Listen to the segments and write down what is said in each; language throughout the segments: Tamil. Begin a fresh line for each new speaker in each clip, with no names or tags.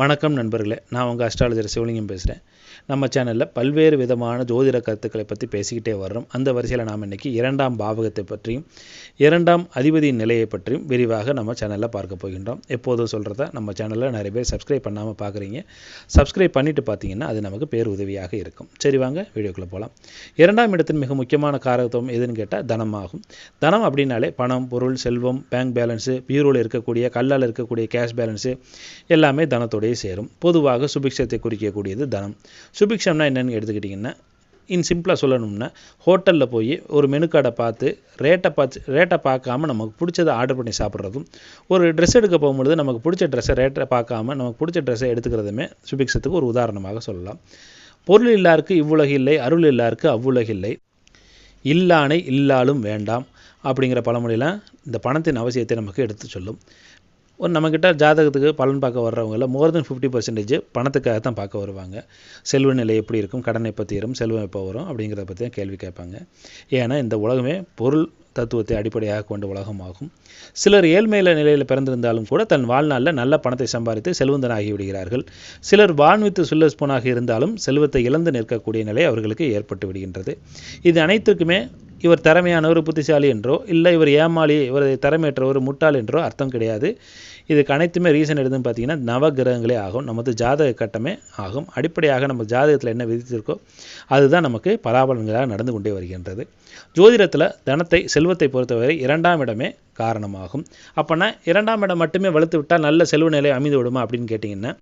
வணக்கம் நண்பர்களே நான் உங்கள் அஸ்ட்ராலஜர் சிவலிங்கம் பேசுகிறேன் நம்ம சேனலில் பல்வேறு விதமான ஜோதிட கருத்துக்களை பற்றி பேசிக்கிட்டே வர்றோம். அந்த வரிசையில் நாம் இன்றைக்கி இரண்டாம் பாவகத்தை பற்றியும் இரண்டாம் அதிபதியின் நிலையை பற்றியும் விரிவாக நம்ம சேனலில் பார்க்க போகின்றோம். எப்போதும் சொல்கிறத நம்ம சேனலில் நிறைய பேர் சப்ஸ்கிரைப் பண்ணாமல் பார்க்குறீங்க. சப்ஸ்கிரைப் பண்ணிவிட்டு பார்த்தீங்கன்னா அது நமக்கு பேர் உதவியாக இருக்கும். சரி வாங்க வீடியோக்குள்ளே போகலாம் இரண்டாம் இடத்தின் மிக முக்கியமான காரகத்துவம் எதுன்னு கேட்டால் தனமாகும். தனம் அப்படின்னாலே பணம் பொருள் செல்வம் பேங்க் பேலன்ஸு பியூரோவில் இருக்கக்கூடிய கல்லால் இருக்கக்கூடிய கேஷ் பேலன்ஸு எல்லாமே தனத்தோடயே சேரும். பொதுவாக சுபிக்ஷத்தை குறிக்கக்கூடியது தனம். சுபிக்ஷம்னா என்னென்னு எடுத்துக்கிட்டிங்கன்னா இன் சிம்பிளாக சொல்லணும்னா ஹோட்டலில் போய் ஒரு மெனு கார்டை பார்த்து ரேட்டை பார்த்து ரேட்டை பார்க்காம நமக்கு பிடிச்சதை ஆர்டர் பண்ணி சாப்பிட்றதும் ஒரு ட்ரெஸ் எடுக்க போகும்பொழுது நமக்கு பிடிச்ச ட்ரெஸ்ஸை ரேட்டை பார்க்காம நமக்கு பிடிச்ச ட்ரெஸ்ஸை எடுத்துக்கிறதுமே சுபிக்ஷத்துக்கு ஒரு உதாரணமாக சொல்லலாம். பொருள் இல்லாருக்கு இவ்வுலகு இல்லை அருள் இல்லாருக்கு அவ்வுலகு இல்லை. இல்லானை இல்லாலும் வேண்டாம் அப்படிங்கிற பழமொழியெலாம் இந்த பணத்தின் அவசியத்தை நமக்கு எடுத்து சொல்லும். ஒரு நம்மக்கிட்ட ஜாதகத்துக்கு பலன் பார்க்க வர்றவங்கள மோர் தென் ஃபிஃப்டி பர்சன்டேஜ் பணத்துக்காக தான் பார்க்க வருவாங்க. செல்வ நிலை எப்படி இருக்கும்? கடனை எப்போ தீரும்? செல்வம் எப்போ வரும்? அப்படிங்கிறத பற்றி தான் கேள்வி கேட்பாங்க. ஏன்னா இந்த உலகமே பொருள் தத்துவத்தை அடிப்படையாக கொண்ட உலகமாகும். சிலர் ஏழ்மையில நிலையில் பிறந்திருந்தாலும் கூட தன் வாழ்நாளில் நல்ல பணத்தை சம்பாதித்து செல்வந்தனாகி விடுகிறார்கள். சிலர் வான்வித்து சுல்லஸ்போனாக இருந்தாலும் செல்வத்தை இழந்து நிற்கக்கூடிய நிலை அவர்களுக்கு ஏற்பட்டு விடுகின்றது. இது அனைத்துக்குமே இவர் திறமையானவர் புத்திசாலி என்றோ இல்லை இவர் ஏமாளி இவர் திறமையற்றவர் முட்டாள் என்றோ அர்த்தம் கிடையாது. இதுக்கு அனைத்துமே ரீசன் எதுன்னு பார்த்தீங்கன்னா நவ கிரகங்களே ஆகும். நமது ஜாதக கட்டமே ஆகும். அடிப்படையாக நம்ம ஜாதகத்தில் என்ன விதித்திருக்கோ அதுதான் நமக்கு பலாபலன்களாக நடந்து கொண்டே வருகின்றது. ஜோதிடத்தில் தனத்தை செல்வத்தை பொறுத்தவரை இரண்டாம் இடமே காரணமாகும். அப்போனா இரண்டாம் இடம் மட்டுமே வளர்த்து விட்டால் நல்ல செல்வ நிலை அமைந்து விடுமா அப்படின்னு கேட்டிங்கன்னா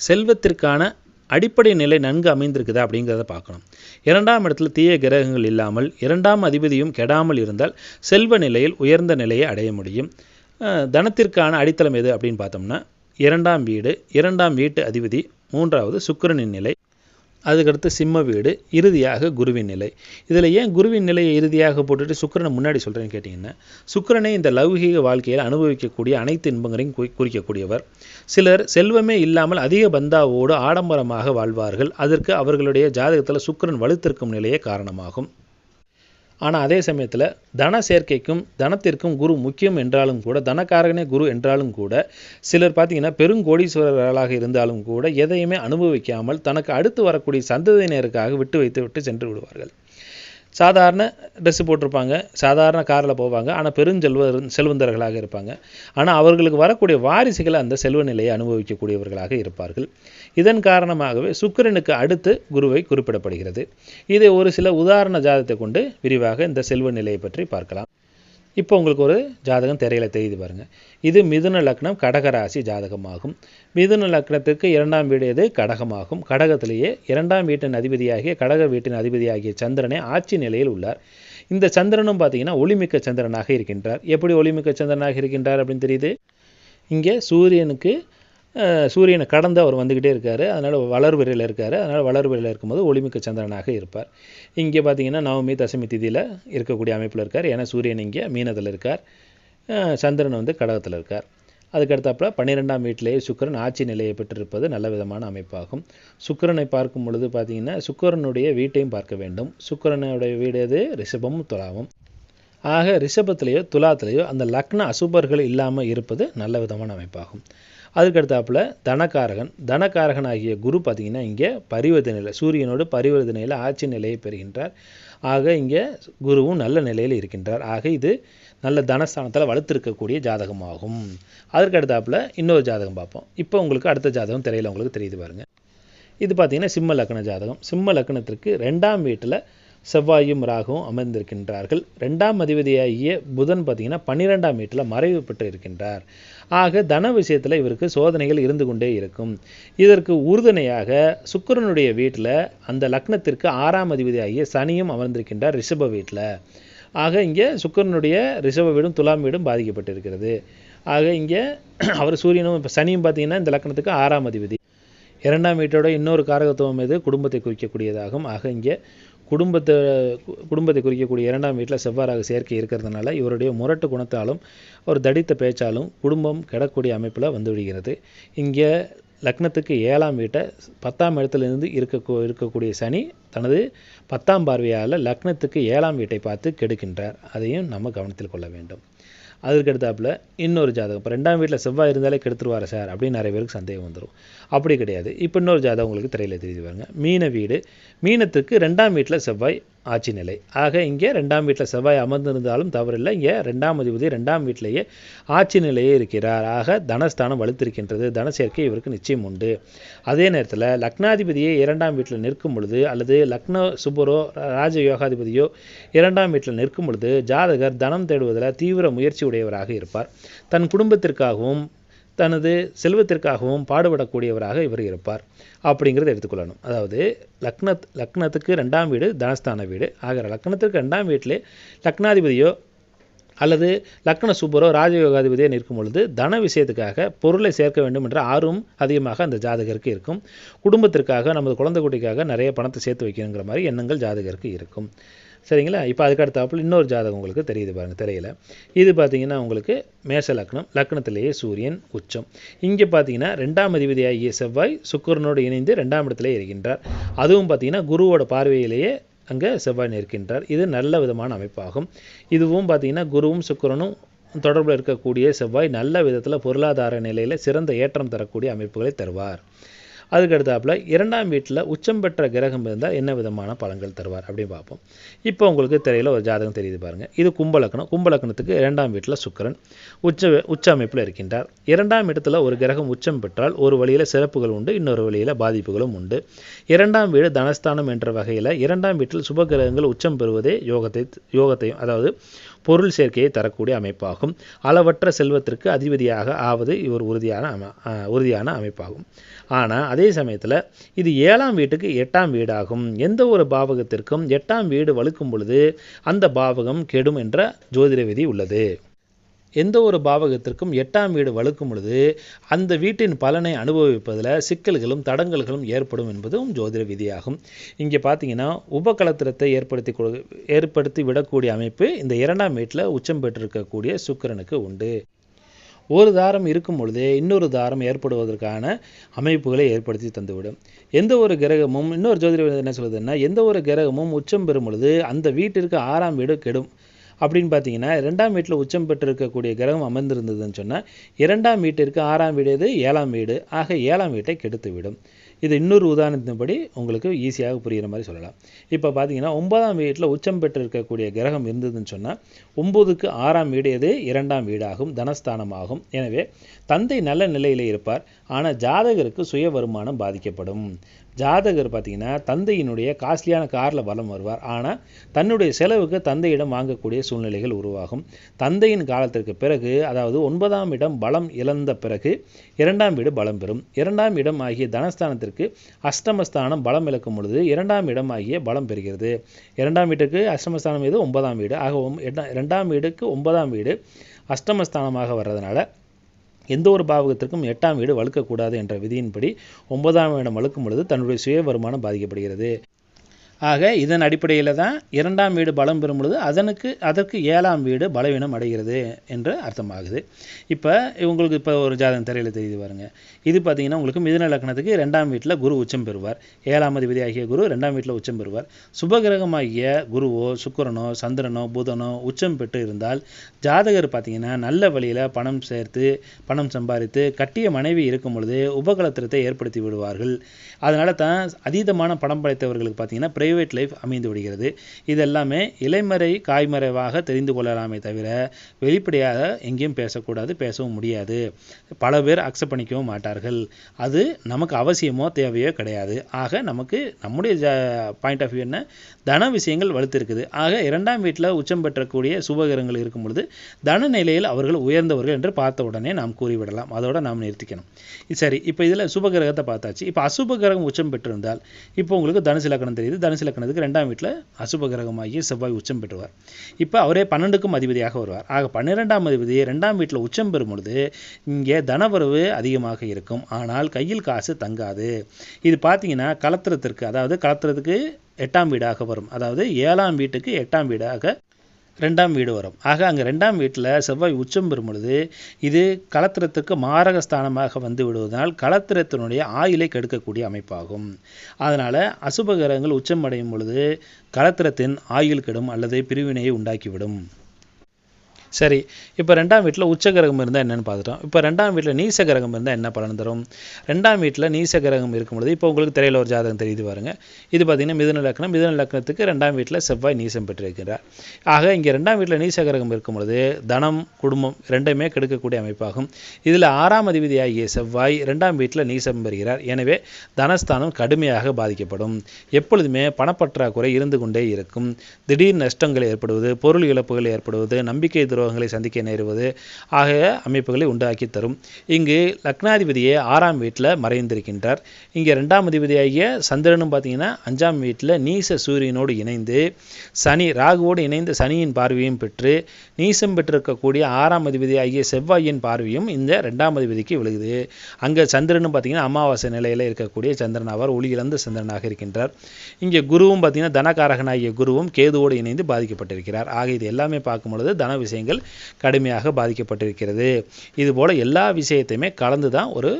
செல்வத்திற்கான அடிப்படை நிலை நன்கு அமைந்திருக்குதா அப்படிங்கிறத பார்க்கணும். இரண்டாம் இடத்துல தீய கிரகங்கள் இல்லாமல் இரண்டாம் அதிபதியும் கெடாமல் இருந்தால் செல்வ நிலையில் உயர்ந்த நிலையை அடைய முடியும். தனத்திற்கான அடித்தளம் எது அப்படின்னு பார்த்தோம்னா இரண்டாம் வீடு இரண்டாம் வீட்டு அதிபதி மூன்றாவது சுக்கிரனின் நிலை. அதுக்கடுத்து சிம்ம வீடு இறுதியாக குருவின் நிலை. இதில் ஏன் குருவின் நிலையை இறுதியாக போட்டுட்டு சுக்கரனை முன்னாடி சொல்கிறேன்னு கேட்டிங்கன்னா சுக்கரனை இந்த லௌகீக வாழ்க்கையில் அனுபவிக்கக்கூடிய அனைத்து இன்பங்களையும் குறி குறிக்கக்கூடியவர். சிலர் செல்வமே இல்லாமல் அதிக பந்தாவோடு ஆடம்பரமாக வாழ்வார்கள். அதற்கு அவர்களுடைய ஜாதகத்தில் சுக்கரன் வலுத்திருக்கும் நிலையே காரணமாகும். ஆனால் அதே சமயத்தில் தன சேர்க்கைக்கும் தனத்திற்கும் குரு முக்கியம் என்றாலும் கூட தனக்காரகனே குரு என்றாலும் கூட சிலர் பார்த்தீங்கன்னா பெருங்கோடீஸ்வரர்களாக இருந்தாலும் கூட எதையுமே அனுபவிக்காமல் தனக்கு அடுத்து வரக்கூடிய சந்ததியினருக்காக விட்டு வைத்து விட்டு சென்று விடுவார்கள். சாதாரண ட்ரெஸ்ஸு போட்டிருப்பாங்க சாதாரண காரில் போவாங்க ஆனால் பெருஞ்செல்வ செல்வந்தர்களாக இருப்பாங்க. ஆனால் அவர்களுக்கு வரக்கூடிய வாரிசுகளை அந்த செல்வ நிலையை அனுபவிக்கக்கூடியவர்களாக இருப்பார்கள். இதன் காரணமாகவே சுக்கிரனுக்கு அடுத்து குருவை குறிப்பிடப்படுகிறது. இதை ஒரு சில உதாரண ஜாதத்தை கொண்டு விரிவாக இந்த செல்வ நிலையை பற்றி பார்க்கலாம். இப்போ உங்களுக்கு ஒரு ஜாதகம் திரையில் தெரியுது பாருங்கள் இது மிதுன லக்னம் கடகராசி ஜாதகமாகும். மிதுன லக்னத்துக்கு இரண்டாம் வீடு எது? கடகமாகும். கடகத்திலேயே இரண்டாம் வீட்டின் அதிபதியாகிய கடக வீட்டின் அதிபதியாகிய சந்திரனே ஆட்சி நிலையில் உள்ளார். இந்த சந்திரனும் பார்த்தீங்கன்னா ஒளிமிக்க சந்திரனாக இருக்கின்றார். எப்படி ஒளிமிக்க சந்திரனாக இருக்கின்றார் அப்படின்னு தெரியுது? இங்கே சூரியனுக்கு சூரியனை கடந்து அவர் வந்துக்கிட்டே இருக்கார். அதனால் வளர்விரையில் இருக்கார். அதனால் வளர்விரையில் இருக்கும்போது ஒளிமிக்க சந்திரனாக இருப்பார். இங்கே பார்த்தீங்கன்னா நவமி தசமி திதியில் இருக்கக்கூடிய அமைப்பில் இருக்கார். ஏன்னா சூரியன் இங்கே மீனத்தில் இருக்கார். சந்திரன் வந்து கடகத்தில் இருக்கார். அதுக்கடுத்தாப்புல பன்னிரெண்டாம் வீட்டிலேயே சுக்கரன் ஆட்சி நிலையை பெற்றிருப்பது நல்ல விதமான அமைப்பாகும். சுக்கரனை பார்க்கும் பொழுது பார்த்தீங்கன்னா சுக்கரனுடைய வீட்டையும் பார்க்க வேண்டும். சுக்கரனுடைய வீடு எது? ரிஷபமும் துலாவும். ஆக ரிஷபத்திலேயோ துலாத்திலேயோ அந்த லக்ன அசுபர்கள் இல்லாமல் இருப்பது நல்ல விதமான அமைப்பாகும். அதுக்கடுத்தாப்புல தனக்காரகன். தனக்காரகன் ஆகிய குரு பார்த்திங்கன்னா இங்கே பரிவர்த்த நிலை சூரியனோடு பரிவர்த்த நிலையில் ஆட்சி நிலையை பெறுகின்றார். ஆக இங்கே குருவும் நல்ல நிலையில் இருக்கின்றார். ஆக இது நல்ல தனஸ்தானத்தில் வளர்த்துருக்கக்கூடிய ஜாதகமாகும். அதற்கடுத்தாப்புல இன்னொரு ஜாதகம் பார்ப்போம். இப்போ உங்களுக்கு அடுத்த ஜாதகம் திரையில் உங்களுக்கு தெரியுது பாருங்கள் இது பார்த்திங்கன்னா சிம்ம லக்ன ஜாதகம். சிம்ம லக்னத்திற்கு ரெண்டாம் வீட்டில் செவ்வாயும் ராகுவும் அமர்ந்திருக்கின்றார்கள். ரெண்டாம் அதிபதியாகிய புதன் பார்த்திங்கன்னா பன்னிரெண்டாம் வீட்டில் மறைவு பெற்று இருக்கின்றார் ஆக தன விஷயத்தில் இவருக்கு சோதனைகள் இருந்து கொண்டே இருக்கும். இதற்கு உறுதுணையாக சுக்கரனுடைய வீட்டில் அந்த லக்னத்திற்கு ஆறாம் அதிபதியாகிய சனியும் அமர்ந்திருக்கின்றார் ரிஷப வீட்டில். ஆக இங்கே சுக்கரனுடைய ரிஷப வீடும் துலாம் வீடும் பாதிக்கப்பட்டிருக்கிறது. ஆக இங்கே அவர் சூரியனும் இப்போ சனியும் பார்த்தீங்கன்னா இந்த லக்னத்துக்கு ஆறாம் அதிபதி. இரண்டாம் வீட்டோட இன்னொரு காரகத்துவம் இது குடும்பத்தை குறிக்கக்கூடியதாகும். ஆக இங்கே குடும்பத்தை குடும்பத்தை குறிக்கக்கூடிய இரண்டாம் வீட்டில் செவ்வாறாக சேர்க்கை இருக்கிறதுனால இவருடைய முரட்டு குணத்தாலும் ஒரு தடித்த பேச்சாலும் குடும்பம் கெடக்கூடிய அமைப்பில் வந்துவிடுகிறது. இங்கே லக்னத்துக்கு ஏழாம் வீட்டை பத்தாம் இடத்துலேருந்து இருக்க இருக்கக்கூடிய சனி தனது பத்தாம் பார்வையால் லக்னத்துக்கு ஏழாம் வீட்டை பார்த்து கெடுக்கின்றார். அதையும் நம்ம கவனத்தில் கொள்ள வேண்டும். அதுக்கு எடுத்தாப்புல இன்னொரு ஜாதகம். இப்போ ரெண்டாம் வீட்டில் செவ்வாய் இருந்தாலே கெடுத்துருவார் சார் அப்படின்னு நிறைய பேருக்கு சந்தேகம் வந்துடும் அப்படி கிடையாது. இப்போ இன்னொரு ஜாதகம் உங்களுக்கு திரையில் தெரியுது பாருங்க. மீன வீடு. மீனத்துக்கு ரெண்டாம் வீட்டில் செவ்வாய் ஆட்சி நிலை. ஆக இங்கே ரெண்டாம் வீட்டில் செவ்வாய் அமர்ந்திருந்தாலும் தவறில்லை. இங்கே ரெண்டாம் அதிபதி ரெண்டாம் வீட்டிலேயே ஆட்சி நிலையே இருக்கிறார். ஆக தனஸ்தானம் வலுத்திருக்கின்றது. தன சேர்க்கை இவருக்கு நிச்சயம் உண்டு. அதே நேரத்தில் லக்னாதிபதியே இரண்டாம் வீட்டில் நிற்கும் பொழுது அல்லது லக்னோ சுபரோ ராஜ யோகாதிபதியோ இரண்டாம் வீட்டில் நிற்கும் பொழுது ஜாதகர் தனம் தேடுவதில் தீவிர முயற்சி உடையவராக இருப்பார். தன் குடும்பத்திற்காகவும் தனது செல்வத்திற்காகவும் பாடுபடக்கூடியவராக இவர் இருப்பார். அப்படிங்கிறத எடுத்துக்கொள்ளணும் அதாவது லக்னத் லக்னத்துக்கு ரெண்டாம் வீடு தனஸ்தான வீடு. ஆகிற லக்னத்திற்கு ரெண்டாம் வீட்டிலே லக்னாதிபதியோ அல்லது லக்ன சூப்பரோ ராஜயோகாதிபதியோ நிற்கும் பொழுது தன விஷயத்துக்காக பொருளை சேர்க்க வேண்டும் என்ற ஆர்வம் அதிகமாக அந்த ஜாதகருக்கு இருக்கும். குடும்பத்திற்காக நமது குழந்தை குட்டிக்காக நிறைய பணத்தை சேர்த்து வைக்கணுங்கிற மாதிரி எண்ணங்கள் ஜாதகருக்கு இருக்கும். சரிங்களா? இப்போ அதுக்கு அடுத்தாப்புல இன்னொரு ஜாதகம் உங்களுக்கு தெரியுது பாருங்கள் திரையில். இது பார்த்தீங்கன்னா உங்களுக்கு மேஷ லக்னம் லக்னத்திலேயே சூரியன் உச்சம். இங்கே பார்த்தீங்கன்னா ரெண்டாம் அதிபதியாகிய செவ்வாய் சுக்கிரனோடு இணைந்து ரெண்டாம் இடத்துல இருக்கின்றார். அதுவும் பார்த்தீங்கன்னா குருவோட பார்வையிலேயே அங்கே செவ்வாய் நிற்கின்றார். இது நல்ல விதமான அமைப்பாகும். இதுவும் பார்த்தீங்கன்னா குருவும் சுக்கரனும் தொடர்பில் இருக்கக்கூடிய செவ்வாய் நல்ல விதத்தில் பொருளாதார நிலையில் சிறந்த ஏற்றம் தரக்கூடிய அமைப்புகளை தருவார். அதுக்கு அடுத்தாப்புல இரண்டாம் வீட்டில் உச்சம் பெற்ற கிரகம் இருந்தால் என்ன விதமான பலன்கள் தருவார் அப்படின்னு பார்ப்போம். இப்போ உங்களுக்கு திரையில் ஒரு ஜாதகம் தெரியுது பாருங்கள் இது கும்பலக்கணம். கும்பலக்கணத்துக்கு இரண்டாம் வீட்டில் சுக்கிரன் உச்ச உச்ச அமைப்பில் இருக்கின்றார். இரண்டாம் இடத்துல ஒரு கிரகம் உச்சம் பெற்றால் ஒரு வழியில் சிறப்புகள் உண்டு இன்னொரு வழியில் பாதிப்புகளும் உண்டு. இரண்டாம் வீடு தனஸ்தானம் என்ற வகையில் இரண்டாம் வீட்டில் சுப கிரகங்கள் உச்சம் பெறுவதே யோகத்தை யோகத்தையும் அதாவது பொருள் சேர்க்கையை தரக்கூடிய அமைப்பாகும். அளவற்ற செல்வத்திற்கு அதிபதியாக ஆவது இவர் உறுதியான அம உறுதியான அமைப்பாகும். ஆனால் அதே சமயத்தில் இது ஏழாம் வீட்டுக்கு எட்டாம் வீடாகும். எந்த ஒரு பாவகத்திற்கும் எட்டாம் வீடு வலுக்கும் பொழுது அந்த பாவகம் கெடும் என்ற ஜோதிட விதி உள்ளது. எந்த ஒரு பாவகத்திற்கும் எட்டாம் வீடு வலுக்கும் பொழுது அந்த வீட்டின் பலனை அனுபவிப்பதில் சிக்கல்களும் தடங்கல்களும் ஏற்படும் என்பதும் ஜோதிட விதியாகும். இங்கே பார்த்தீங்கன்னா உபகலத்திரத்தை ஏற்படுத்தி கொடு ஏற்படுத்தி விடக்கூடிய அமைப்பு இந்த இரண்டாம் வீட்டில் உச்சம் பெற்றிருக்கக்கூடிய சுக்கிரனுக்கு உண்டு. ஒரு தாரம் இருக்கும் பொழுதே இன்னொரு தாரம் ஏற்படுவதற்கான அமைப்புகளை ஏற்படுத்தி தந்துவிடும். எந்த ஒரு கிரகமும் இன்னொரு ஜோதிட என்ன சொல்லுதுன்னா எந்த ஒரு கிரகமும் உச்சம் பெறும் பொழுது அந்த வீட்டிற்கு ஆறாம் வீடு கெடும். அப்படின்னு பார்த்தீங்கன்னா ரெண்டாம் வீட்டில் உச்சம் பெற்றிருக்கக்கூடிய கிரகம் அமர்ந்திருந்ததுன்னு சொன்னால் இரண்டாம் வீட்டிற்கு ஆறாம் வீடு எது? ஏழாம் வீடு. ஆக ஏழாம் வீட்டை கெடுத்து விடும். இது இன்னொரு உதாரணத்தின்படி உங்களுக்கு ஈஸியாக புரிகிற மாதிரி சொல்லலாம். இப்போ பார்த்தீங்கன்னா ஒன்பதாம் வீட்டில் உச்சம் பெற்றிருக்கக்கூடிய கிரகம் இருந்ததுன்னு சொன்னால் ஒம்பதுக்கு ஆறாம் வீடு எது? இரண்டாம் வீடாகும் தனஸ்தானமாகும். எனவே தந்தை நல்ல நிலையில் இருப்பார். ஆனால் ஜாதகருக்கு சுய வருமானம் பாதிக்கப்படும். ஜாதகர் பார்த்தீங்கன்னா தந்தையினுடைய காஸ்ட்லியான காரில் வலம் வருவார். ஆனால் தன்னுடைய செலவுக்கு தந்தையிடம் வாங்கக்கூடிய சூழ்நிலைகள் உருவாகும். தந்தையின் காலத்திற்கு பிறகு அதாவது ஒன்பதாம் இடம் பலம் இழந்த பிறகு இரண்டாம் வீடு பலம் பெறும். இரண்டாம் இடம் ஆகிய தனஸ்தானத்திற்கு அஷ்டமஸ்தானம் பலம் இழக்கும் பொழுது இரண்டாம் இடம் ஆகிய பலம் பெறுகிறது. இரண்டாம் வீட்டுக்கு அஷ்டமஸ்தானம் எது? ஒன்பதாம் வீடு. ஆக இரண்டாம் வீடுக்கு ஒன்பதாம் வீடு அஷ்டமஸ்தானமாக வர்றதுனால எந்த ஒரு பாவகத்திற்கும் எட்டாம் வீடு வழுக்கக்கூடாது என்ற விதியின்படி ஒன்பதாம் இடம் வழுக்கும் பொழுது தன்னுடைய சுய வருமானம் பாதிக்கப்படுகிறது. ஆக இதன் அடிப்படையில் தான் இரண்டாம் வீடு பலம் பெறும் பொழுது அதனுக்கு அதற்கு ஏழாம் வீடு பலவீனம் அடைகிறது என்று அர்த்தமாகுது. இப்போ உங்களுக்கு இப்போ ஒரு ஜாதகம் திரையில் தெரியுது பாருங்க. இது பார்த்தீங்கன்னா உங்களுக்கு மிதுன லக்னத்துக்கு ரெண்டாம் வீட்டில் குரு உச்சம் பெறுவார். ஏழாம் அதிபதி ஆகிய குரு ரெண்டாம் வீட்டில் உச்சம் பெறுவார். சுபகிரகமாகிய குருவோ சுக்கிரனோ சந்திரனோ புதனோ உச்சம் பெற்று இருந்தால் ஜாதகர் பார்த்தீங்கன்னா நல்ல வழியில் பணம் சேர்த்து பணம் சம்பாதித்து கட்டிய மனைவி இருக்கும் பொழுது உபகலத்திரத்தை ஏற்படுத்தி விடுவார்கள். அதனால தான் அதீதமான பணம் படைத்தவர்களுக்கு பார்த்தீங்கன்னா பிரைவேட் லைஃப் அமைந்து விடுகிறது. இதெல்லாமே இலைமறை காய்மறைவாக தெரிந்து கொள்ளலாமே தவிர வெளிப்படையாக எங்கேயும் பேசக்கூடாது பேசவும் முடியாது. பல பேர் அக்செப்ட் பண்ணிக்கவும் மாட்டார்கள். அது நமக்கு அவசியமோ தேவையோ கிடையாது. ஆக நமக்கு நம்முடைய பாயிண்ட் ஆஃப் வியூ என்ன? தன விஷயங்கள் வலுத்திருக்குது. ஆக இரண்டாம் வீட்டில் உச்சம் பெற்றக்கூடிய சுபகரங்கள் இருக்கும் பொழுது தன நிலையில் அவர்கள் உயர்ந்தவர்கள் என்று பார்த்த உடனே நாம் கூறிவிடலாம். அதோட நாம் நிறுத்திக்கணும். சரி இப்போ இதில் சுபகிரகத்தை பார்த்தாச்சு. இப்போ அசுப கிரகம் உச்சம் பெற்றிருந்தால் இப்போ உங்களுக்கு தனுசு லக்கணம் தெரியுது. தனுசு லக்கணத்துக்கு ரெண்டாம் வீட்டில் அசுப கிரகமாகிய செவ்வாய் உச்சம் பெற்றுவார் இப்போ அவரே பன்னெண்டுக்கும் அதிபதியாக வருவார். ஆக பன்னிரெண்டாம் அதிபதி ரெண்டாம் வீட்டில் உச்சம் பெறும் பொழுது இங்கே தனவரவு அதிகமாக இருக்கும். ஆனால் கையில் காசு தங்காது. இது பார்த்தீங்கன்னா கலத்திரத்திற்கு அதாவது கலத்திரத்துக்கு எட்டாம் வீடாக வரும். அதாவது ஏழாம் வீட்டுக்கு எட்டாம் வீடாக ரெண்டாம் வீடு வரும். ஆக அங்கே ரெண்டாம் வீட்டில் செவ்வாய் உச்சம் பெறும் பொழுது இது கலத்திரத்துக்கு மாரக ஸ்தானமாக வந்து விடுவதனால் கலத்திரத்தினுடைய ஆயிலை கெடுக்கக்கூடிய அமைப்பாகும். அதனால் அசுபகரங்கள் உச்சம் அடையும் பொழுது கலத்திரத்தின் ஆயில் கெடும் அல்லது பிரிவினையை உண்டாக்கிவிடும். சரி இப்போ ரெண்டாம் வீட்டில் உச்ச கிரகம் இருந்தால் என்னென்னு பார்த்துட்டோம். இப்போ ரெண்டாம் வீட்டில் நீச கிரகம் இருந்தால் என்ன பலன் தரும்? ரெண்டாம் வீட்டில் நீச கிரகம் இருக்கும் பொழுது இப்போ உங்களுக்கு திரையில் ஒரு ஜாதகம் தெரியுது பாருங்க. இது பார்த்தீங்கன்னா மிதுன லக்னம். மிதுன லக்னத்துக்கு ரெண்டாம் வீட்டில் செவ்வாய் நீசம் பெற்றிருக்கிறார். ஆக இங்கே ரெண்டாம் வீட்டில் நீச கிரகம் இருக்கும் பொழுது தனம் குடும்பம் ரெண்டுமே கெடுக்கக்கூடிய அமைப்பாகும். இதில் ஆறாம் அதிபதியாகிய செவ்வாய் ரெண்டாம் வீட்டில் நீசம் பெறுகிறார். எனவே தனஸ்தானம் கடுமையாக பாதிக்கப்படும். எப்பொழுதுமே பணப்பற்றாக்குறை இருந்து கொண்டே இருக்கும். திடீர் நஷ்டங்கள் ஏற்படுவது பொருள் இழப்புகள் ஏற்படுவது நம்பிக்கை துரோகங்களை சந்திக்க நேருவது ஆகிய அமைப்புகளை உண்டாக்கி தரும். இங்கு லக்னாதிபதியை ஆறாம் வீட்டில் மறைந்திருக்கின்றார். இங்கே ரெண்டாம் அதிபதியாகிய சந்திரனும் பார்த்தீங்கன்னா அஞ்சாம் வீட்டில் நீச சூரியனோடு இணைந்து சனி ராகுவோடு இணைந்த சனியின் பார்வையும் பெற்று நீசம் பெற்றிருக்கக்கூடிய ஆறாம் அதிபதியாகிய செவ்வாயின் பார்வையும் இந்த ரெண்டாம் அதிபதிக்கு விழுகுது. அங்கே சந்திரனும் பார்த்தீங்கன்னா அமாவாசை நிலையில் இருக்கக்கூடிய சந்திரன் அவர் ஒளி இழந்த சந்திரனாக இருக்கின்றார். இங்கே குருவும் பார்த்தீங்கன்னா தனகாரகனாகிய குருவும் கேதுவோடு இணைந்து பாதிக்கப்பட்டிருக்கிறார். ஆக இது எல்லாமே பார்க்கும் பொழுது தன விஷயங்கள் கடுமையாக பாதிக்கப்பட்டிருக்கிறது. இது போல எல்லா விஷயத்தையுமே கலந்து தான் ஒரு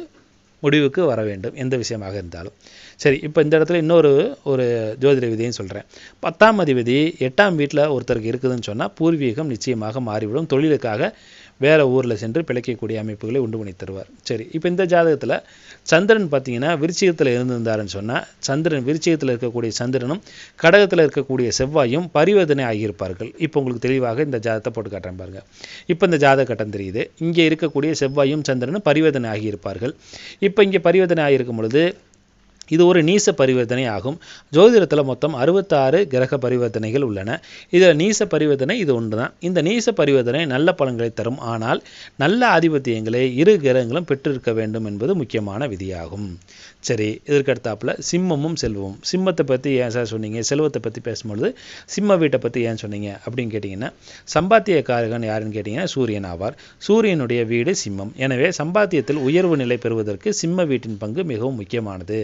முடிவுக்கு வர வேண்டும் எந்த விஷயமாக இருந்தாலும். சரி இப்போ இந்த இடத்துல இன்னொரு ஒரு ஜோதிட விதியும் சொல்கிறேன் பத்தாம் அதிபதி எட்டாம் வீட்டில் ஒருத்தருக்கு இருக்குதுன்னு சொன்னால் பூர்வீகம் நிச்சயமாக மாறிவிடும். தொழிலுக்காக வேறு ஊரில் சென்று பிழைக்கக்கூடிய அமைப்புகளை உண்டு பண்ணி தருவார். சரி இப்போ இந்த ஜாதகத்தில் சந்திரன் பார்த்தீங்கன்னா விருச்சிகத்தில் இருந்திருந்தாருன்னு சொன்னால் சந்திரன் விருச்சிகத்தில் இருக்கக்கூடிய சந்திரனும் கடகத்தில் இருக்கக்கூடிய செவ்வாயும் பரிவர்த்தனை ஆகியிருப்பார்கள். இப்போ உங்களுக்கு தெளிவாக இந்த ஜாதகத்தை போட்டு காட்டுறேன் பாருங்க. இப்போ இந்த ஜாதக கட்டம் தெரியுது. இங்கே இருக்கக்கூடிய செவ்வாயும் சந்திரனும் பரிவர்த்தனை ஆகியிருப்பார்கள். இப்போ இங்கே பரிவர்த்தனை ஆகியிருக்கும் பொழுது இது ஒரு நீச பரிவர்த்தனை ஆகும் ஜோதிடத்தில் மொத்தம் அறுபத்தாறு கிரக பரிவர்த்தனைகள் உள்ளன. இதில் நீச பரிவர்த்தனை இது ஒன்று தான் இந்த நீச பரிவர்த்தனை நல்ல பலன்களை தரும். ஆனால் நல்ல ஆதிபத்தியங்களை இரு கிரகங்களும் பெற்றிருக்க வேண்டும் என்பது முக்கியமான விதியாகும். சரி இதற்கு அடுத்தாப்புல சிம்மமும் செல்வமும். சிம்மத்தை பற்றி ஏன் சார் சொன்னீங்க? செல்வத்தை பற்றி பேசும்பொழுது சிம்ம வீட்டை பற்றி ஏன் சொன்னீங்க அப்படின்னு கேட்டிங்கன்னா சம்பாத்திய காரகன் யாருன்னு கேட்டிங்கன்னா சூரியன் ஆவார். சூரியனுடைய வீடு சிம்மம். எனவே சம்பாத்தியத்தில் உயர்வு நிலை பெறுவதற்கு சிம்ம வீட்டின் பங்கு மிகவும் முக்கியமானது.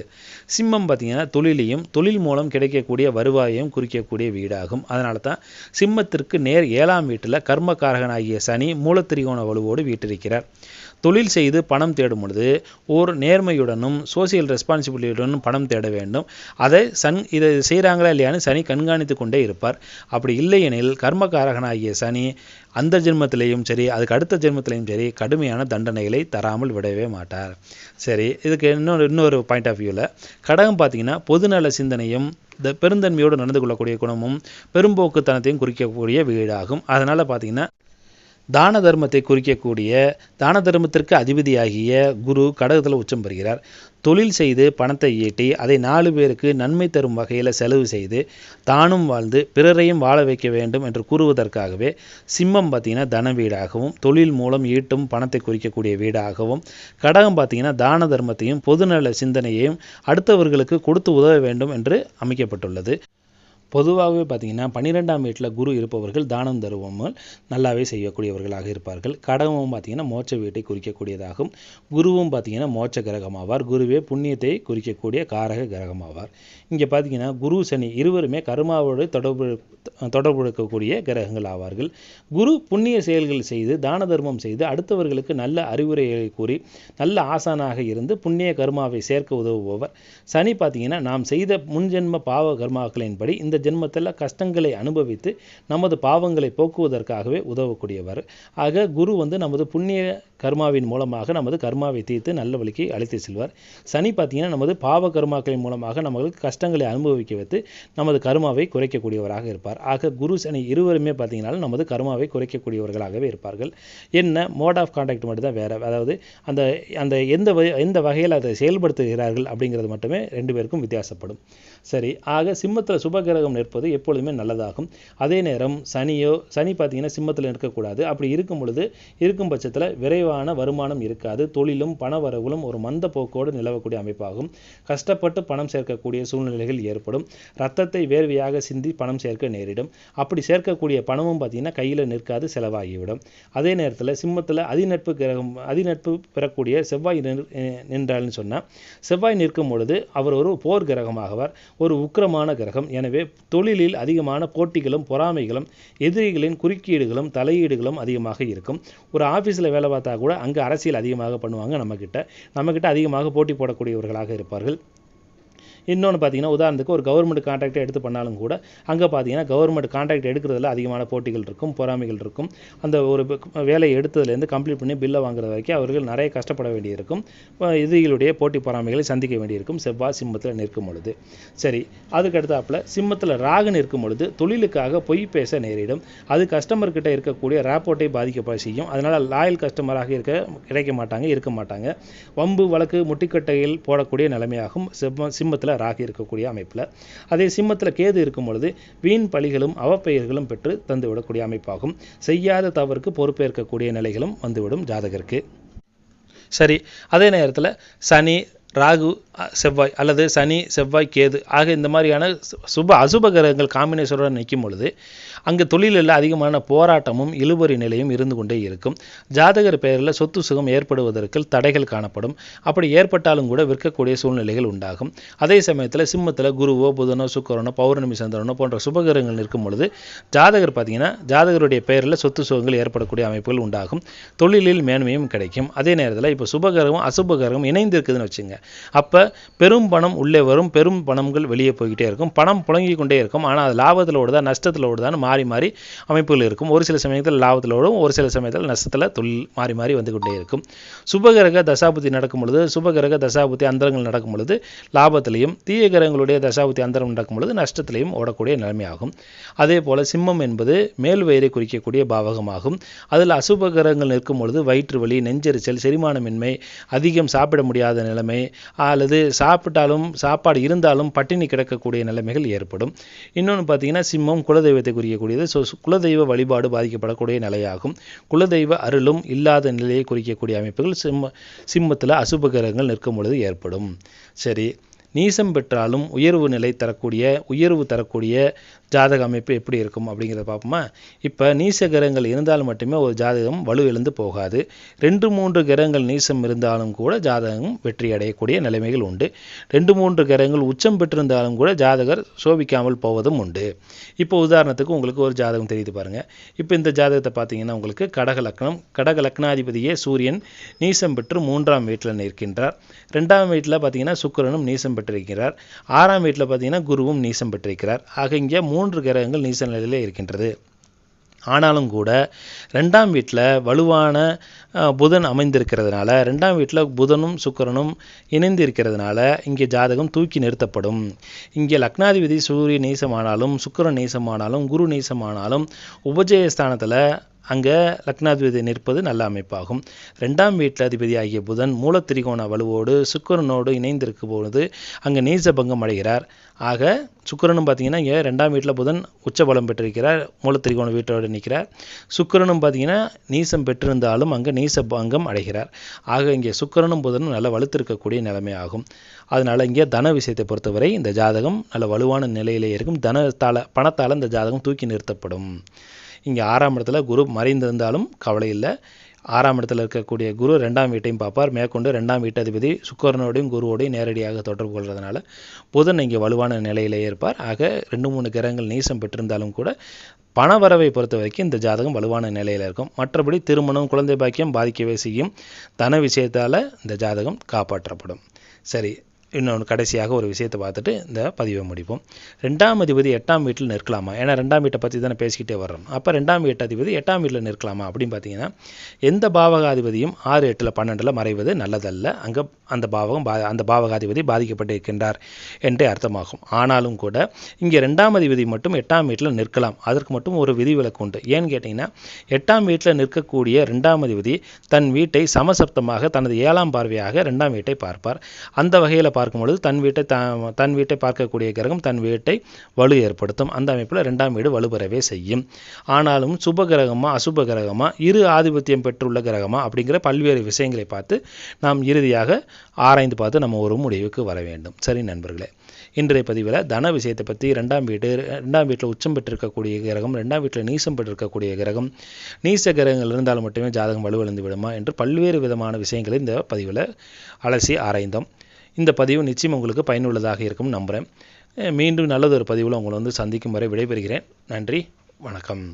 சிம்மம் பார்த்தீங்கன்னா தொழிலையும் தொழில் மூலம் கிடைக்கக்கூடிய வருவாயையும் குறிக்கக்கூடிய வீடாகும். அதனால தான் சிம்மத்திற்கு நேர் ஏழாம் வீட்டில் கர்மகாரகனாகிய சனி மூலத்திரிகோண வலுவோடு வீட்டிருக்கிறார் தொழில் செய்து பணம் தேடும் பொழுது ஓர் நேர்மையுடனும் சோசியல் ரெஸ்பான்சிபிலிட்டியுடனும் பணம் தேட வேண்டும். அதை சன் இதை செய்கிறாங்களா இல்லையான்னு சனி கண்காணித்து கொண்டே இருப்பார். அப்படி இல்லையெனில் கர்மகாரகனாகிய சனி அந்த ஜென்மத்திலையும் சரி அதுக்கு அடுத்த ஜென்மத்திலையும் சரி கடுமையான தண்டனைகளை தராமல் விடவே மாட்டார். சரி இதுக்கு இன்னொரு இன்னொரு பாயிண்ட் ஆஃப் வியூவில் கடகம் பார்த்தீங்கன்னா பொதுநல சிந்தனையும் இந்த பெருந்தன்மையோடு நடந்து கொள்ளக்கூடிய குணமும் பெரும்போக்குத்தனத்தையும் குறிக்கக்கூடிய வீடாகும். அதனால் பார்த்தீங்கன்னா தான தர்மத்தை குறிக்கக்கூடிய தான தர்மத்திற்கு அதிபதியாகிய குரு கடகத்தில் உச்சம் பெறுகிறார். தொழில் செய்து பணத்தை ஈட்டி அதை நாலு பேருக்கு நன்மை தரும் வகையில் செலவு செய்து தானும் வாழ்ந்து பிறரையும் வாழ வைக்க வேண்டும் என்று கூறுவதற்காகவே சிம்மம் பார்த்திங்கன்னா தன வீடாகவும் தொழில் மூலம் ஈட்டும் பணத்தை குறிக்கக்கூடிய வீடாகவும் கடகம் பார்த்திங்கன்னா தான தர்மத்தையும் பொதுநல சிந்தனையையும் அடுத்தவர்களுக்கு கொடுத்து உதவ வேண்டும் என்று அமைக்கப்பட்டுள்ளது. பொதுவாகவே பார்த்தீங்கன்னா பன்னிரெண்டாம் வீட்டில் குரு இருப்பவர்கள் தானம் தருவமல் நல்லாவே செய்யக்கூடியவர்களாக இருப்பார்கள். கடகமும் பார்த்தீங்கன்னா மோட்ச வீட்டை குறிக்கக்கூடியதாகும். குருவும் பார்த்தீங்கன்னா மோட்ச கிரகமாவார். குருவே புண்ணியத்தை குறிக்கக்கூடிய காரக கிரகமாவார். இங்கே பார்த்தீங்கன்னா குரு சனி இருவருமே கருமாவோடு தொடர்பு தொடர்பு இருக்கக்கூடிய கிரகங்கள் ஆவார்கள். குரு புண்ணிய செயல்கள் செய்து தான தர்மம் செய்து அடுத்தவர்களுக்கு நல்ல அறிவுரைகளை கூறி நல்ல ஆசானாக இருந்து புண்ணிய கர்மாவை சேர்க்க உதவுபவர். சனி பார்த்தீங்கன்னா நாம் செய்த முன்ஜென்ம பாவ கர்மாக்களின்படி இந்த ஜென்மத்தில் கஷ்டங்களை அனுபவித்து நமது பாவங்களை போக்குவதற்காகவே உதவக்கூடியவர். ஆக குரு வந்து நமது புண்ணிய கர்மாவின் மூலமாக நமது கர்மாவை தீர்த்து நல்ல வழிக்கு அழைத்து செல்வார். சனி பார்த்தீங்கன்னா நமது பாவ கர்மாக்களின் மூலமாக நமக்கு கஷ்டங்களை அனுபவிக்க வைத்து நமது கர்மாவை குறைக்கக்கூடியவராக இருப்பார். ஆக குரு சனி இருவருமே பார்த்தீங்கன்னா நமது கர்மாவை குறைக்கக்கூடியவர்களாகவே இருப்பார்கள். என்ன? மோட் ஆஃப் கான்டாக்ட் மட்டும் தான் வேறு. அதாவது அந்த அந்த எந்த எந்த வகையில் அதை செயல்படுத்துகிறார்கள் அப்படிங்கிறது மட்டுமே ரெண்டு பேருக்கும் வித்தியாசப்படும். சரி ஆக சிம்மத்தில் சுபகிரகம் நிற்பது எப்பொழுதுமே நல்லதாகும். அதே நேரம் சனியோ சனி பார்த்தீங்கன்னா சிம்மத்தில் இருக்கக்கூடாது அப்படி இருக்கும் பொழுது இருக்கும் பட்சத்தில் விரைவாக விரைவான வருமானம் இருக்காது. தொழிலும் பண வரவுகளும் ஒரு மந்த போக்கோடு நிலவக்கூடிய அமைப்பாகும். கஷ்டப்பட்டு பணம் சேர்க்கக்கூடிய சூழ்நிலைகள் ஏற்படும். ரத்தத்தை வேர்வையாக சிந்தி பணம் சேர்க்க நேரிடும். அப்படி சேர்க்கக்கூடிய பணமும் பார்த்தீங்கன்னா கையில் நிற்காது செலவாகிவிடும். அதே நேரத்தில் சிம்மத்தில் அதிநட்பு கிரகம் அதிநட்பு பெறக்கூடிய செவ்வாய் நின்றால்னு சொன்னால் செவ்வாய் நிற்கும் பொழுது அவர் ஒரு போர் கிரகமாகவார். ஒரு உக்கிரமான கிரகம். எனவே தொழிலில் அதிகமான போட்டிகளும் பொறாமைகளும் எதிரிகளின் குறுக்கீடுகளும் தலையீடுகளும் அதிகமாக இருக்கும். ஒரு ஆஃபீஸில் வேலை பார்த்தா கூட அங்கே அரசியல் அதிகமாக பண்ணுவாங்க நம்மக்கிட்ட. நம்மக்கிட்ட அதிகமாக போட்டி போடக்கூடியவர்களாக இருப்பார்கள். இன்னொன்று பார்த்தீங்கன்னா உதாரணத்துக்கு ஒரு கவர்மெண்ட் கான்ட்ராக்டை எடுத்து பண்ணாலும் கூட அங்கே பார்த்தீங்கன்னா கவர்மெண்ட் கான்ட்ராக்ட் எடுக்கிறதுல அதிகமான போட்டிகள் இருக்கும் பொறாமைகள் இருக்கும். அந்த ஒரு வேலையை எடுத்ததுலேருந்து கம்ப்ளீட் பண்ணி பில்லை வாங்குறது வரைக்கும் அவர்கள் நிறைய கஷ்டப்பட வேண்டியிருக்கும். இதுகளுடைய எதிரிகளுடைய போட்டி பொறாமைகளை சந்திக்க வேண்டியிருக்கும். செவ்வாய் சிம்மத்தில் நிற்கும் பொழுது. சரி அதுக்கடுத்தாப்பில் சிம்மத்தில் ராகு நிற்கும் பொழுது தொழிலுக்காக பொய் பேச நேரிடும். அது கஸ்டமர்கிட்ட இருக்கக்கூடிய ரேப்போர்ட்டை பாதிக்கப்பட செய்யும். அதனால் லாயல் கஸ்டமராக இருக்க கிடைக்க மாட்டாங்க இருக்க மாட்டாங்க. வம்பு வழக்கு முட்டிக்கட்டையில் போடக்கூடிய நிலைமையாகும். செவ்வா சிம்மத்தில் ராகி இருக்கக்கூடிய அமைப்பில். அதே சிம்மத்தில் கேது இருக்கும் பொழுது வீண் பழிகளும் அவப்பெயர்களும் பெற்று தந்துவிடக்கூடிய அமைப்பாகும். செய்யாத தவறுக்கு பொறுப்பேற்கக்கூடிய நிலைகளும் வந்துவிடும் ஜாதகருக்கு. சரி அதே நேரத்தில் சனி ராகு செவ்வாய் அல்லது சனி செவ்வாய் கேது ஆக இந்த மாதிரியான சுப அசுப கிரகங்கள் காம்பினேஷனுடன் நிற்கும் பொழுது அங்கே தொழிலில் அதிகமான போராட்டமும் இழுபறி நிலையும் இருந்து கொண்டே இருக்கும். ஜாதகர் பெயரில் சொத்து சுகம் ஏற்படுவதற்கு தடைகள் காணப்படும். அப்படி ஏற்பட்டாலும் கூட விற்கக்கூடிய சூழ்நிலைகள் உண்டாகும். அதே சமயத்தில் சிம்மத்தில் குருவோ புதனோ சுக்கரனோ பௌர்ணமி சந்திரனோ போன்ற சுபகிரகங்கள் நிற்கும் பொழுது ஜாதகர் பார்த்தீங்கன்னா ஜாதகருடைய பெயரில் சொத்து சுகங்கள் ஏற்படக்கூடிய அமைப்புகள் உண்டாகும். தொழிலில் மேன்மையும் கிடைக்கும். அதே நேரத்தில் இப்போ சுபகிரகம் அசுபகிரகம் இணைந்து இருக்குதுன்னு வச்சுங்க. அப்போ பெரும் பணம் உள்ளே வரும். பெரும் பணங்கள் வெளியே போய்கிட்டே இருக்கும். பணம் புழங்கி கொண்டே இருக்கும். ஆனால் அது லாபத்தில் ஓடுதா நஷ்டத்தில் ஓடுதான்னு மாறி மாறி அமைப்புகள் இருக்கும். ஒரு சில சமயத்தில் லாபத்தில் ஓடும் ஒரு சில சமயத்தில் நஷ்டத்தில் தொழில் மாறி மாறி வந்து கொண்டே இருக்கும். சுபகிரக தசாபுத்தி நடக்கும் பொழுது சுபகிரக தசாபுத்தி அந்தரங்கள் நடக்கும் பொழுது லாபத்திலையும் தீய கிரகங்களுடைய தசாபுத்தி அந்தரம் நடக்கும் பொழுது நஷ்டத்திலையும் ஓடக்கூடிய நிலைமையாகும். அதே போல் சிம்மம் என்பது மேல் வயிறை குறிக்கக்கூடிய பாவகமாகும். அதில் அசுப கிரகங்கள் நிற்கும் பொழுது வயிற்று வலி நெஞ்செரிச்சல் செரிமானமின்மை அதிகம் சாப்பிட முடியாத நிலைமை அல்லது சாப்பிட்டாலும் சாப்பாடு இருந்தாலும் பட்டினி கிடக்கக்கூடிய நிலைமைகள் ஏற்படும். இன்னொன்று பார்த்தீங்கன்னா சிம்மம் குலதெய்வத்தை குறிக்கக்கூடியது ஸோ குலதெய்வ வழிபாடு பாதிக்கப்படக்கூடிய நிலையாகும். குலதெய்வ அருளும் இல்லாத நிலையை குறிக்கக்கூடிய அமைப்புகள் சிம்ம சிம்மத்தில் அசுபகிரகங்கள் நிற்கும் பொழுது ஏற்படும். சரி. நீசம் பெற்றாலும் உயர்வு நிலை தரக்கூடிய உயர்வு தரக்கூடிய ஜாதக அமைப்பு எப்படி இருக்கும் அப்படிங்கிறத பார்ப்போமா? இப்போ நீச கிரகங்கள் இருந்தால் மட்டுமே ஒரு ஜாதகம் வலு போகாது. ரெண்டு மூன்று கிரகங்கள் நீசம் இருந்தாலும் கூட ஜாதகம் வெற்றி அடையக்கூடிய நிலைமைகள் உண்டு. ரெண்டு மூன்று கிரகங்கள் உச்சம் பெற்றிருந்தாலும் கூட ஜாதகர் சோபிக்காமல் போவதும் உண்டு. இப்போ உதாரணத்துக்கு உங்களுக்கு ஒரு ஜாதகம் தெரியுது பாருங்க. இப்போ இந்த ஜாதகத்தை பார்த்தீங்கன்னா உங்களுக்கு கடக லக்னம் கடக லக்னாதிபதியே சூரியன் நீசம் பெற்று மூன்றாம் வீட்டில் நிற்கின்றார். ரெண்டாம் வீட்டில் பார்த்தீங்கன்னா சுக்கிரனும் நீசம் பெற்றிருக்கிறார் ஆறாம் வீட்டில் பார்த்தீங்கன்னா குருவும் நீசம் பெற்றிருக்கிறார் ஆக இங்கே மூன்று கிரகங்கள் நீச நிலையிலே இருக்கின்றது. ஆனாலும் கூட ரெண்டாம் வீட்டில் வலுவான புதன் அமைந்திருக்கிறதுனால ரெண்டாம் வீட்டில் புதனும் சுக்கரனும் இணைந்து இருக்கிறதுனால இங்கே ஜாதகம் தூக்கி நிறுத்தப்படும். இங்கே லக்னாதிபதி சூரிய நீசமானாலும் சுக்கரன் நீசமானாலும் குரு நீசமானாலும் உபஜயஸ்தானத்தில் அங்கே லக்னாதிபதி நிற்பது நல்ல அமைப்பாகும். ரெண்டாம் வீட்டில் அதிபதி ஆகிய புதன் மூலத்திரிகோண வலுவோடு சுக்கிரனோடு இணைந்திருக்கும் பொழுது அங்கே நீசபங்கம் அடைகிறார். ஆக சுக்கிரனும் பார்த்தீங்கன்னா இங்கே ரெண்டாம் வீட்டில் புதன் உச்ச பலம் பெற்றிருக்கிறார் மூலத்திரிகோண வீட்டோடு நிற்கிறார். சுக்கிரனும் பார்த்தீங்கன்னா நீசம் பெற்றிருந்தாலும் அங்கே நீச பங்கம் அடைகிறார். ஆக இங்கே சுக்கிரனும் புதனும் நல்ல வலுத்திருக்கக்கூடிய நிலைமை ஆகும். இங்கே தன விஷயத்தை பொறுத்தவரை இந்த ஜாதகம் நல்ல வலுவான நிலையிலே இருக்கும். தனத்தால் பணத்தால் இந்த ஜாதகம் தூக்கி நிறுத்தப்படும். இங்கே ஆறாம் இடத்துல குரு மறைந்திருந்தாலும் கவலை இல்லை. ஆறாம் இடத்துல இருக்கக்கூடிய குரு ரெண்டாம் வீட்டையும் பார்ப்பார். மேற்கொண்டு ரெண்டாம் வீட்டதிபதி சுக்கரனோடையும் குருவோடையும் நேரடியாக தொடர்பு கொள்கிறதுனால புதன் இங்கே வலுவான நிலையிலே இருப்பார். ஆக ரெண்டு மூணு கிரகங்கள் நீசம் பெற்றிருந்தாலும் கூட பணவரவை பொறுத்த வரைக்கும் இந்த ஜாதகம் வலுவான நிலையில் இருக்கும். மற்றபடி திருமணம் குழந்தை பாக்கியம் பாதிக்கவே செய்யும். தன விஷயத்தால் இந்த ஜாதகம் காப்பாற்றப்படும். சரி இன்னொன்று கடைசியாக ஒரு விஷயத்தை பார்த்துட்டு இந்த பதிவை முடிப்போம். ரெண்டாம் அதிபதி எட்டாம் வீட்டில் நிற்கலாமா? ஏன்னா ரெண்டாம் வீட்டை பற்றி தானே பேசிக்கிட்டே வர்றோம். அப்போ ரெண்டாம் வீட்டு அதிபதி எட்டாம் வீட்டில் நிற்கலாமா அப்படின்னு பார்த்தீங்கன்னா எந்த பாவகாதிபதியும் ஆறு எட்டில் பன்னெண்டில் மறைவது நல்லதல்ல. அங்கே அந்த பாவகம் பா அந்த பாவகாதிபதி பாதிக்கப்பட்டிருக்கின்றார் என்றே அர்த்தமாகும். ஆனாலும் கூட இங்கே ரெண்டாம் அதிபதி மட்டும் எட்டாம் வீட்டில் நிற்கலாம். அதற்கு மட்டும் ஒரு விதிவிலக்கு உண்டு. ஏன்னு கேட்டிங்கன்னா எட்டாம் வீட்டில் நிற்கக்கூடிய ரெண்டாம் அதிபதி தன் வீட்டை சமசப்தமாக தனது ஏழாம் பார்வையாக ரெண்டாம் வீட்டை பார்ப்பார். அந்த வகையில் பார்க்கும் பொழுது தன் வீட்டை த தன் வீட்டை பார்க்கக்கூடிய கிரகம் தன் வீட்டை வலு ஏற்படுத்தும். அந்த அமைப்பில் ரெண்டாம் வீடு வலுப்பெறவே செய்யும். ஆனாலும் சுப கிரகமா அசுப கிரகமா இரு ஆதிபத்தியம் பெற்றுள்ள கிரகமா அப்படிங்கிற பல்வேறு விஷயங்களை பார்த்து நாம் இறுதியாக ஆராய்ந்து பார்த்து நம்ம ஒரு முடிவுக்கு வர வேண்டும். சரி நண்பர்களே இன்றைய பதிவில் தன விஷயத்தை பற்றி ரெண்டாம் வீடு ரெண்டாம் வீட்டில் உச்சம் பெற்றிருக்கக்கூடிய கிரகம் ரெண்டாம் வீட்டில் நீசம் பெற்றிருக்கக்கூடிய கிரகம் நீச கிரகங்கள் இருந்தால் மட்டுமே ஜாதகம் வலுவிழந்து விடுமா என்று பல்வேறு விதமான விஷயங்களை இந்த பதிவில் அலசி ஆராய்ந்தோம். இந்த பதிவு நிச்சயம் உங்களுக்கு பயனுள்ளதாக இருக்கும் நம்புகிறேன் மீண்டும் நல்லதொரு பதிவில் உங்களை வந்து சந்திக்கும் வரை விடைபெறுகிறேன். நன்றி வணக்கம்.